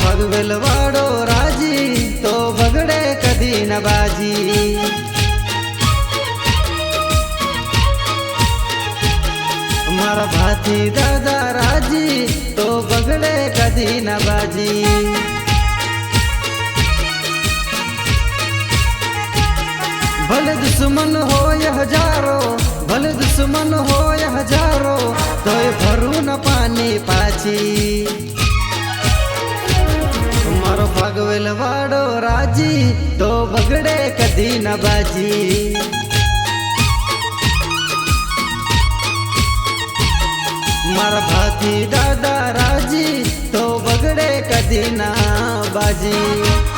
પગવેલવાડો રાજી, તો બગડે કદી ન બાજી. મારા ભાતી દાદા રાજી, તો બગડે કદી ન બાજી. ભલે દુશ્મન હોય હજારો, ભલે દુશ્મન હોય હજારો, તોય ભરું ન પાની પાછી. મારો ભગવેલ વાડો રાજી, તો બગડે કદી ન બાજી. મારા ભાતી દાદા રાજી, તો બગડે કદી ના બાજી.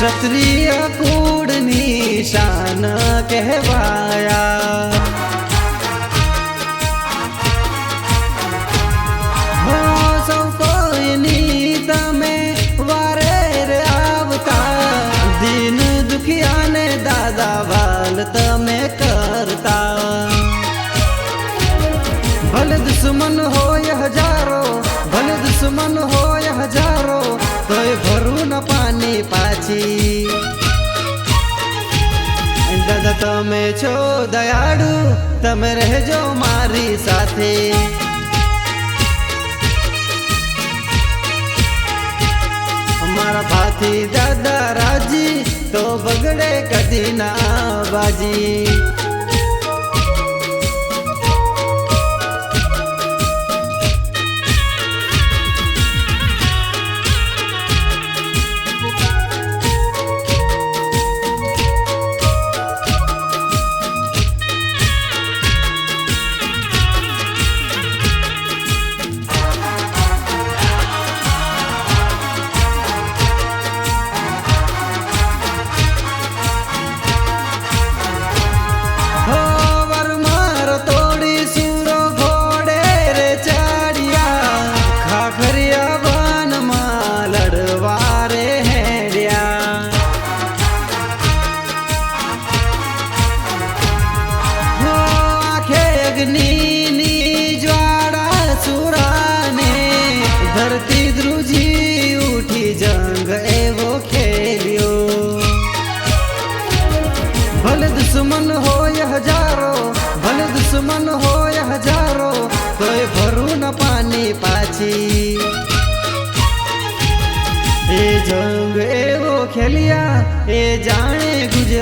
ક્ષત્રિય કુળની શાન. છો દયાળુ, તમે રહેજો મારી સાથે. મારા ભાથી દાદા રાજી, તો બગડે કદી ના બાજી.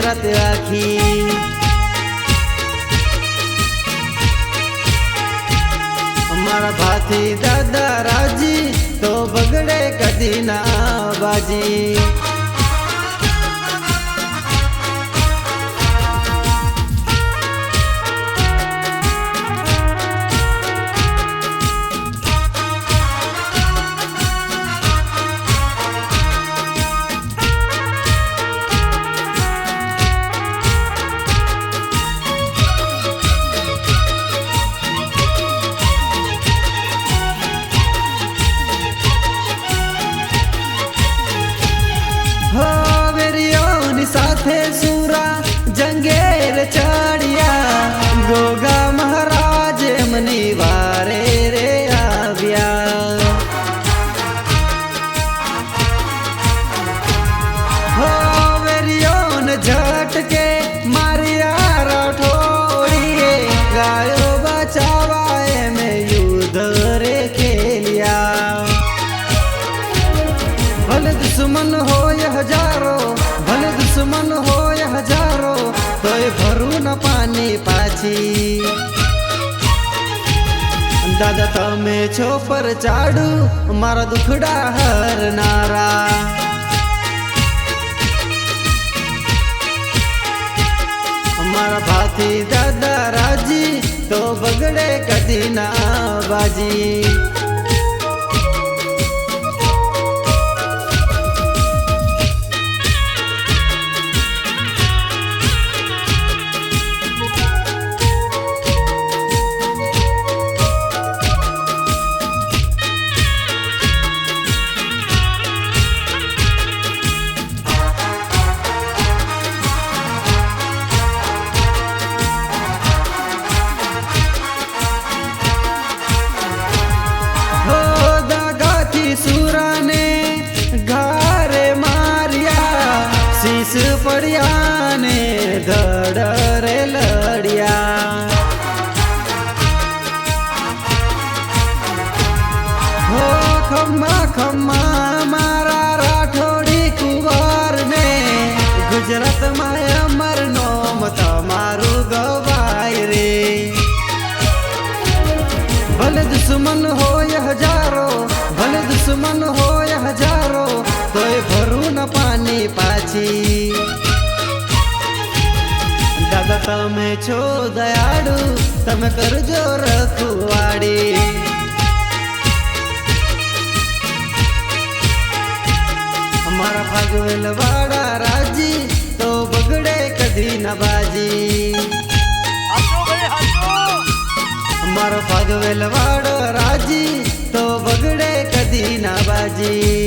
ગુજરાત આખી અમારા ભાથી દાદા રાજી તો બગડે કદી ના બાજી. હો વેરિયાની સાથે ભલે દુશ્મન હોય હજારો, ભલે દુશ્મન હોય હજારો, તોય ભરું ન પાણી પાછી. દાદા તમે છો પર ચાડું, મારા દુખડા હરનારા મારા ભાથી દાદા રાજી, તો બગડે કદી ના બાજી. ખમ્મા મારા રાઠોડી કુંવર ને ગુજરાતમાં અમર નોમ તમારું ગવાય રે. ભલે દુશ્મન હોય હજારો, ભલે દુશ્મન હોય હજારો, તોય ભરું ન પાણી પાછી. દાદા તમે છો દયાળુ, તમે કરજો રખવાડી અમારા ભાગવેલ વાળા રાજી તો બગડે કદી ના બાજી. મારો ભાગવેલ વાળો રાજી તો બગડે કદી ના બાજી.